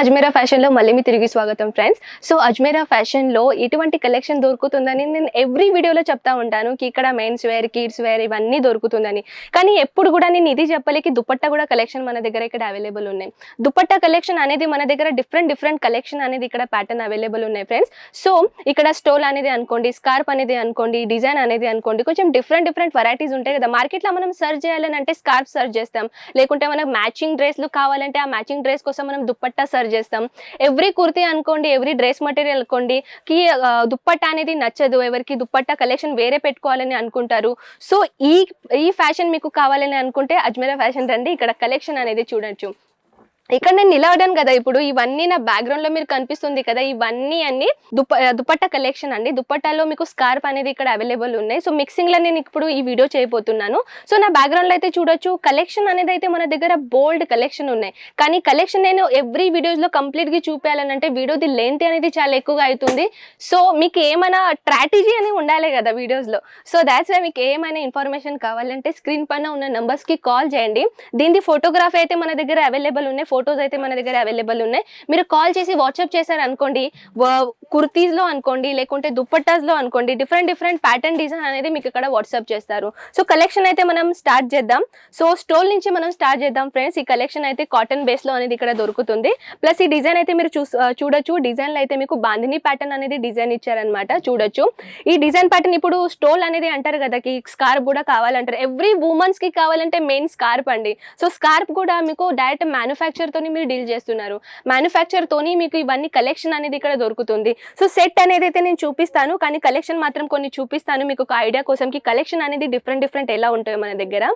అజ్మేరా ఫ్యాషన్లో మళ్ళీ మీ తిరిగి స్వాగతం ఫ్రెండ్స్ సో అజ్మేరా ఫ్యాషన్లో ఎటువంటి కలెక్షన్ దొరుకుతుందని నేను ఎవ్రీ వీడియోలో చెప్తా ఉంటాను. కి ఇక్కడ మెన్స్ వేర్ కిడ్స్ వేర్ ఇవన్నీ దొరుకుతుందని. కానీ ఎప్పుడు కూడా నేను ఇది చెప్పలేకి దుపట్టా కూడా కలెక్షన్ మన దగ్గర ఇక్కడ అవైలబుల్ ఉన్నాయి. దుపట్టా కలెక్షన్ అనేది మన దగ్గర డిఫరెంట్ డిఫరెంట్ కలెక్షన్ అనేది ఇక్కడ ప్యాటర్న్ అవైలబుల్ ఉన్నాయి ఫ్రెండ్స్ సో ఇక్కడ స్టోల్ అనేది అనుకోండి స్కార్ప్ అనేది అనుకోండి డిజైన్ అనేది అనుకోండి కొంచెం డిఫరెంట్ డిఫరెంట్ వెరైటీస్ ఉంటాయి కదా. మార్కెట్లో మనం సర్చ్ చేయాలని అంటే స్కార్ప్ సర్చ్ చేస్తాం. లేకుంటే మనకు మ్యాచింగ్ డ్రెస్లు కావాలంటే ఆ మ్యాచింగ్ డ్రెస్ కోసం మనం దుప్పట్టా సర్చ్ చేస్తాం. ఎవ్రీ కుర్తీ అనుకోండి ఎవ్రీ డ్రెస్ మెటీరియల్ అనుకోండి కి దుప్పట్ట దుప్పట్టా అనేది నచ్చదు. ఎవరికి దుప్పట్టా కలెక్షన్ వేరే పెట్టుకోవాలని అనుకుంటారు. సో ఈ ఈ ఫ్యాషన్ మీకు కావాలని అనుకుంటే అజ్మీరా ఫ్యాషన్ రండి. ఇక్కడ కలెక్షన్ అనేది చూడొచ్చు. ఇక్కడ నేను నిలవడాను కదా ఇప్పుడు ఇవన్నీ నా బ్యాక్గ్రౌండ్లో మీరు కనిపిస్తుంది కదా ఇవన్నీ అన్ని దుప్ప దుపట్ట కలెక్షన్ అండి. దుపట్టాలో మీకు స్కార్ప్ అనేది ఇక్కడ అవైలబుల్ ఉన్నాయి. సో మిక్సింగ్లో నేను ఇప్పుడు ఈ వీడియో చేయబోతున్నాను. సో నా బ్యాక్గ్రౌండ్లో అయితే చూడొచ్చు కలెక్షన్ అనేది అయితే మన దగ్గర బోల్డ్ కలెక్షన్ ఉన్నాయి. కానీ కలెక్షన్ నేను ఎవ్రీ వీడియోస్లో కంప్లీట్గా చూపించాలని అంటే వీడియోది లెంత్ అనేది చాలా ఎక్కువగా అవుతుంది. సో మీకు ఏమైనా స్ట్రాటజీ అని ఉండాలి కదా వీడియోస్లో. సో దాట్స్ వై మీకు ఏమైనా ఇన్ఫర్మేషన్ కావాలంటే స్క్రీన్ పైన ఉన్న నంబర్స్కి కాల్ చేయండి. దీని ఫోటోగ్రఫీ అయితే మన దగ్గర అవైలబుల్ ఉన్నాయి. ఫొటోస్ అయితే మన దగ్గర అవైలబుల్ ఉన్నాయి. మీరు కాల్ చేసి వాట్సాప్ చేశారు అనుకోండి కుర్తీస్లో అనుకోండి లేకుంటే దుప్పట్టాస్లో అనుకోండి డిఫరెంట్ డిఫరెంట్ ప్యాటర్న్ డిజైన్ అనేది మీకు ఇక్కడ వాట్సాప్ చేస్తారు. సో కలెక్షన్ అయితే మనం స్టార్ట్ చేద్దాం. సో స్టోల్ నుంచి మనం స్టార్ట్ చేద్దాం ఫ్రెండ్స్ ఈ కలెక్షన్ అయితే కాటన్ బేస్లో అనేది ఇక్కడ దొరుకుతుంది. ప్లస్ ఈ డిజైన్ అయితే మీరు చూ చూడొచ్చు. డిజైన్లో అయితే మీకు బాంధిని ప్యాటర్న్ అనేది డిజైన్ ఇచ్చారనమాట చూడొచ్చు. ఈ డిజైన్ ప్యాటర్న్ ఇప్పుడు స్టోల్ అనేది అంటారు కదా ఈ స్కార్ప్ కూడా కావాలంటారు. ఎవ్రీ ఉమెన్స్కి కావాలంటే మెయిన్ స్కార్ప్ అండి. సో స్కార్ప్ కూడా మీకు డైరెక్ట్ మ్యానుఫ్యాక్చర్ తోని మీరు డీల్ చేస్తున్నారు. మ్యానుఫ్యాక్చర్ తోని మీకు ఇవన్నీ కలెక్షన్ అనేది ఇక్కడ దొరుకుతుంది. సో సెట్ అనేది అయితే నేను చూపిస్తాను కానీ కలెక్షన్ మాత్రం కొన్ని చూపిస్తాను. మీకు ఒక ఐడియా కోసం కి కలెక్షన్ అనేది డిఫరెంట్ డిఫరెంట్ ఎలా ఉంటాయో మన దగ్గర.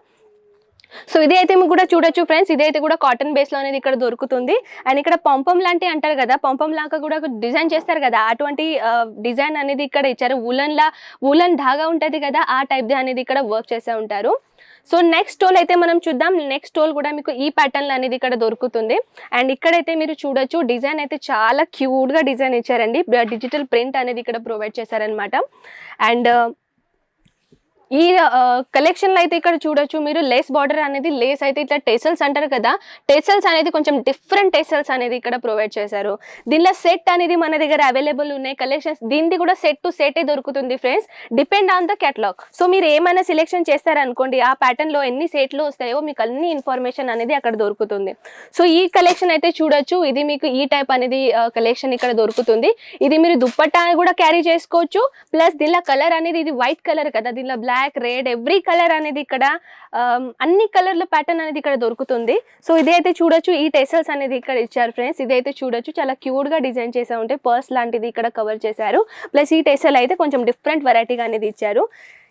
సో ఇది అయితే మీకు కూడా చూడొచ్చు ఫ్రెండ్స్. ఇదైతే కూడా కాటన్ బేస్లో అనేది ఇక్కడ దొరుకుతుంది. అండ్ ఇక్కడ పంపం లాంటి అంటారు కదా పంపం లాగా కూడా డిజైన్ చేస్తారు కదా. అటువంటి డిజైన్ అనేది ఇక్కడ ఇచ్చారు. ఉలన్ లా ఉలన్ ధాగా ఉంటుంది కదా ఆ టైప్ది అనేది ఇక్కడ వర్క్ చేసే ఉంటారు. సో నెక్స్ట్ స్టోల్ అయితే మనం చూద్దాం. నెక్స్ట్ స్టోల్ కూడా మీకు ఈ ప్యాటర్న్ అనేది ఇక్కడ దొరుకుతుంది. అండ్ ఇక్కడైతే మీరు చూడొచ్చు డిజైన్ అయితే చాలా క్యూట్గా డిజైన్ ఇచ్చారండి. డిజిటల్ ప్రింట్ అనేది ఇక్కడ ప్రొవైడ్ చేశారనమాట అండ్ ఈ కలెక్షన్లో అయితే ఇక్కడ చూడొచ్చు మీరు లేస్ బార్డర్ అనేది లేస్ అయితే ఇట్లా టెసల్స్ అంటారు కదా టెసల్స్ అనేది కొంచెం డిఫరెంట్ టెసల్స్ అనేది ఇక్కడ ప్రొవైడ్ చేశారు. దీనిలో సెట్ అనేది మన దగ్గర అవైలబుల్ ఉన్నాయి కలెక్షన్స్ దీనిది కూడా సెట్ టు సెట్ దొరుకుతుంది friends depend on the catalogue so మీరు ఏమైనా సెలెక్షన్ చేస్తారనుకోండి ఆ ప్యాటర్న్లో ఎన్ని సెట్లు వస్తాయో మీకు అన్ని ఇన్ఫర్మేషన్ అనేది అక్కడ దొరుకుతుంది. సో ఈ కలెక్షన్ అయితే చూడొచ్చు ఇది మీకు ఈ టైప్ అనేది కలెక్షన్ ఇక్కడ దొరుకుతుంది. ఇది మీరు దుప్పట్టా కూడా క్యారీ చేసుకోవచ్చు ప్లస్ దీనిలో కలర్ అనేది ఇది వైట్ కలర్ కదా దీనిలో బ్లాక్ రెడ్ ఎవ్రీ కలర్ అనేది ఇక్కడ um, అన్ని కలర్ల ప్యాటర్న్ అనేది ఇక్కడ దొరుకుతుంది. సో ఇదైతే చూడొచ్చు ఈ టెసల్స్ అనేది ఇక్కడ ఇచ్చారు ఫ్రెండ్స్ ఇదైతే చూడొచ్చు చాలా క్యూట్గా డిజైన్ చేసా ఉంటే పర్స్ లాంటిది ఇక్కడ కవర్ చేశారు. ప్లస్ ఈ టెసల్ అయితే కొంచెం డిఫరెంట్ వెరైటీగా అనేది ఇచ్చారు.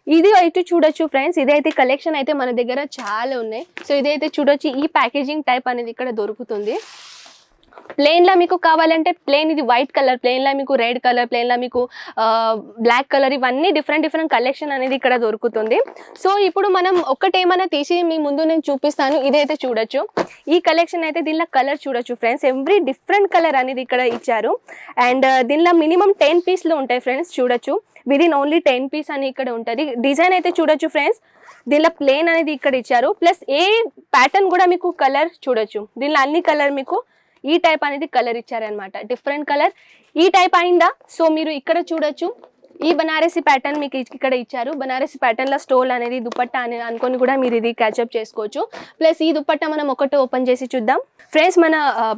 ఇది అయితే చూడొచ్చు ఫ్రెండ్స్ ఇదైతే కలెక్షన్ అయితే మన దగ్గర చాలా ఉన్నాయి. సో ఇదైతే చూడొచ్చు ఈ ప్యాకేజింగ్ టైప్ అనేది ఇక్కడ దొరుకుతుంది. ప్లెయిన్ లా మీకు కావాలంటే ప్లెయిన్ ఇది వైట్ కలర్ ప్లెయిన్ లా మీకు రెడ్ కలర్ ప్లేన్లో మీకు బ్లాక్ కలర్ ఇవన్నీ డిఫరెంట్ డిఫరెంట్ కలెక్షన్ అనేది ఇక్కడ దొరుకుతుంది. సో ఇప్పుడు మనం ఒక్కటేమైనా తీసి మీ ముందు నేను చూపిస్తాను. ఇదైతే చూడొచ్చు. ఈ కలెక్షన్ అయితే దీనిలో కలర్ చూడొచ్చు ఫ్రెండ్స్ ఎవ్రీ డిఫరెంట్ కలర్ అనేది ఇక్కడ ఇచ్చారు. అండ్ uh, దీనిలో మినిమం టెన్ పీస్లు ఉంటాయి ఫ్రెండ్స్ చూడొచ్చు. విదిన్ ఓన్లీ టెన్ పీస్ అని ఇక్కడ ఉంటుంది. డిజైన్ అయితే చూడొచ్చు ఫ్రెండ్స్ దీనిలో ప్లేన్ అనేది ఇక్కడ ఇచ్చారు. ప్లస్ ఏ ప్యాటర్న్ కూడా మీకు కలర్ చూడొచ్చు. దీనిలో అన్ని కలర్ మీకు ఈ టైప్ అనేది కలర్ ఇచ్చారనమాట డిఫరెంట్ కలర్ ఈ టైప్ అయిందా? సో మీరు ఇక్కడ చూడొచ్చు. ఈ బనారసి ప్యాటర్న్ మీకు ఇక్కడ ఇచ్చారు. బనారసి ప్యాటర్న్లో స్టోల్ అనేది దుపట్టా అనేది అనుకొని కూడా మీరు ఇది క్యాచప్ చేసుకోవచ్చు. ప్లస్ ఈ దుపట్టా మనం ఒకటి ఓపెన్ చేసి చూద్దాం. ఫ్రెండ్స్ మన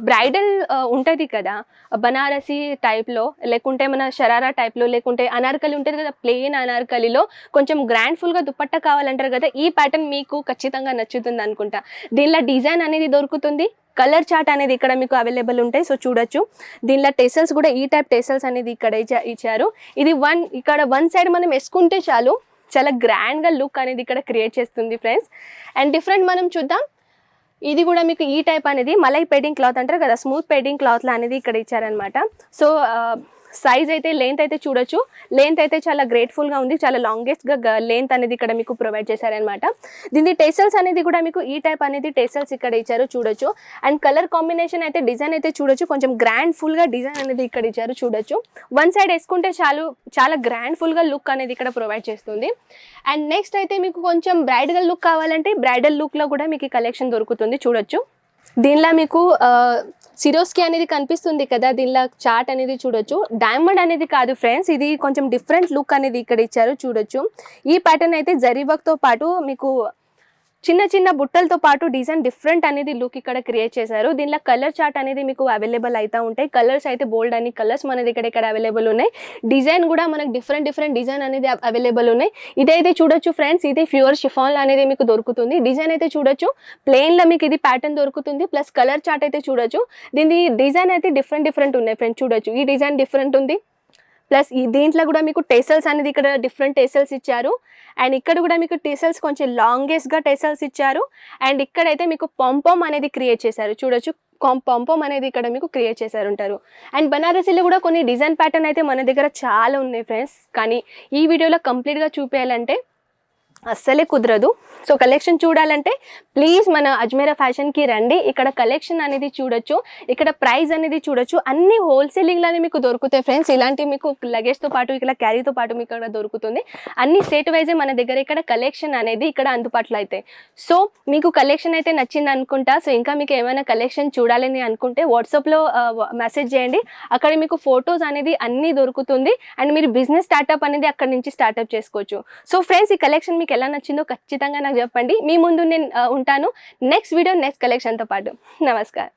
బ్రైడల్ ఉంటుంది కదా? బనారసి టైప్లో లేకుంటే మన షరారా టైప్లో లేకుంటే అనార్కలి ఉంటుంది కదా? ప్లెయిన్ అనార్కలిలో కొంచెం గ్రాండ్ఫుల్గా దుప్పట్ట దుపట్టా కావాలంటారు కదా? ఈ ప్యాటర్న్ మీకు ఖచ్చితంగా నచ్చుతుంది అనుకుంటా. దీనిలో డిజైన్ అనేది దొరుకుతుంది. కలర్ చార్ట్ అనేది ఇక్కడ మీకు అవైలబుల్ ఉంటాయి సో చూడొచ్చు. దీనిలో టెసల్స్ కూడా ఈ టైప్ టెసల్స్ అనేది ఇక్కడ ఇచ్చారు. ఇది వన్ ఇక్కడ వన్ సైడ్ మనం వేసుకుంటే చాలు చాలా గ్రాండ్గా లుక్ అనేది ఇక్కడ క్రియేట్ చేస్తుంది ఫ్రెండ్స్. అండ్ డిఫరెంట్ మనం చూద్దాం. ఇది కూడా మీకు ఈ టైప్ అనేది మలై పెడింగ్ క్లాత్ అంటారు కదా స్మూత్ పెడింగ్ క్లాత్ అనేది ఇక్కడ ఇచ్చారనమాట సో సైజ్ అయితే లెంత్ అయితే చూడొచ్చు. లెంత్ అయితే చాలా గ్రేట్ఫుల్గా ఉంది. చాలా లాంగెస్ట్గా లెంత్ అనేది ఇక్కడ మీకు ప్రొవైడ్ చేశారనమాట దీని టేసల్స్ అనేది కూడా మీకు ఈ టైప్ అనేది టేసల్స్ ఇక్కడ ఇచ్చారు చూడొచ్చు. అండ్ కలర్ కాంబినేషన్ అయితే డిజైన్ అయితే చూడొచ్చు. కొంచెం గ్రాండ్ ఫుల్గా డిజైన్ అనేది ఇక్కడ ఇచ్చారు చూడొచ్చు. వన్ సైడ్ వేసుకుంటే చాలు చాలా గ్రాండ్ ఫుల్గా లుక్ అనేది ఇక్కడ ప్రొవైడ్ చేస్తుంది. అండ్ నెక్స్ట్ అయితే మీకు కొంచెం బ్రైడల్ లుక్ కావాలంటే బ్రైడల్ లుక్లో కూడా మీకు కలెక్షన్ దొరుకుతుంది చూడొచ్చు. దీనిలో మీకు సిరోస్కి అనేది కనిపిస్తుంది కదా దీనిలో చాట్ అనేది చూడొచ్చు. డైమండ్ అనేది కాదు ఫ్రెండ్స్ ఇది కొంచెం డిఫరెంట్ లుక్ అనేది ఇక్కడ ఇచ్చారు చూడొచ్చు. ఈ ప్యాటర్న్ అయితే జరీ తో పాటు మీకు చిన్న చిన్న బుట్టలతో పాటు డిజైన్ డిఫరెంట్ అనేది లుక్ ఇక్కడ క్రియేట్ చేశారు. దీనిలో కలర్ చార్ట్ అనేది మీకు అవైలబుల్ అయితే ఉంటాయి. కలర్స్ అయితే బోల్డ్ అని కలర్స్ మనది ఇక్కడ ఇక్కడ అవైలబుల్ ఉన్నాయి. డిజైన్ కూడా మనకు డిఫరెంట్ డిఫరెంట్ డిజైన్ అనేది అవైలబుల్ ఉన్నాయి. ఇదైతే చూడొచ్చు ఫ్రెండ్స్. ఇది ప్యూర్ షిఫాన్ అనేది మీకు దొరుకుతుంది. డిజైన్ అయితే చూడొచ్చు. ప్లెయిన్లో మీకు ఇది ప్యాటర్న్ దొరుకుతుంది. ప్లస్ కలర్ చార్ట్ అయితే చూడొచ్చు. దీని డిజైన్ అయితే డిఫరెంట్ డిఫరెంట్ ఉన్నాయి ఫ్రెండ్స్. చూడొచ్చు. ఈ డిజైన్ డిఫరెంట్ ఉంది. ప్లస్ ఈ దీంట్లో కూడా మీకు టెసల్స్ అనేది ఇక్కడ డిఫరెంట్ టెసల్స్ ఇచ్చారు. అండ్ ఇక్కడ కూడా మీకు టెసల్స్ కొంచెం లాంగెస్ట్గా టెసల్స్ ఇచ్చారు. అండ్ ఇక్కడైతే మీకు పంపం అనేది క్రియేట్ చేశారు. చూడొచ్చు పంపం అనేది ఇక్కడ మీకు క్రియేట్ చేశారు ఉంటారు. అండ్ బనారసీలో కూడా కొన్ని డిజైన్ ప్యాటర్న్ అయితే మన దగ్గర చాలా ఉన్నాయి ఫ్రెండ్స్. కానీ ఈ వీడియోలో కంప్లీట్గా చూపేయాలంటే అస్సలే కుదరదు. సో కలెక్షన్ చూడాలంటే ప్లీజ్ మన అజ్మేరా ఫ్యాషన్కి రండి. ఇక్కడ కలెక్షన్ అనేది చూడొచ్చు ఇక్కడ ప్రైస్ అనేది చూడొచ్చు. అన్ని హోల్సేలింగ్లోనే మీకు దొరుకుతాయి ఫ్రెండ్స్. ఇలాంటి మీకు లగేజ్తో పాటు ఇక్కడ క్యారీతో పాటు మీకు ఇక్కడ దొరుకుతుంది. అన్ని సెట్ వైజే మన దగ్గర ఇక్కడ కలెక్షన్ అనేది ఇక్కడ అందుబాటులో అవుతాయి సో మీకు కలెక్షన్ అయితే నచ్చింది అనుకుంటా. సో ఇంకా మీకు ఏమైనా కలెక్షన్ చూడాలని అనుకుంటే వాట్సాప్లో మెసేజ్ చేయండి. అక్కడ మీకు ఫొటోస్ అనేది అన్నీ దొరుకుతుంది. అండ్ మీరు బిజినెస్ స్టార్టప్ అనేది అక్కడ నుంచి స్టార్టప్ చేసుకోవచ్చు. సో ఫ్రెండ్స్ ఈ కలెక్షన్ మీకు ఎలా నచ్చిందో ఖచ్చితంగా నాకు చెప్పండి. మీ ముందు నేను ఉంటాను. నెక్స్ట్ వీడియో నెక్స్ట్ కలెక్షన్తో పాటు. నమస్కారం.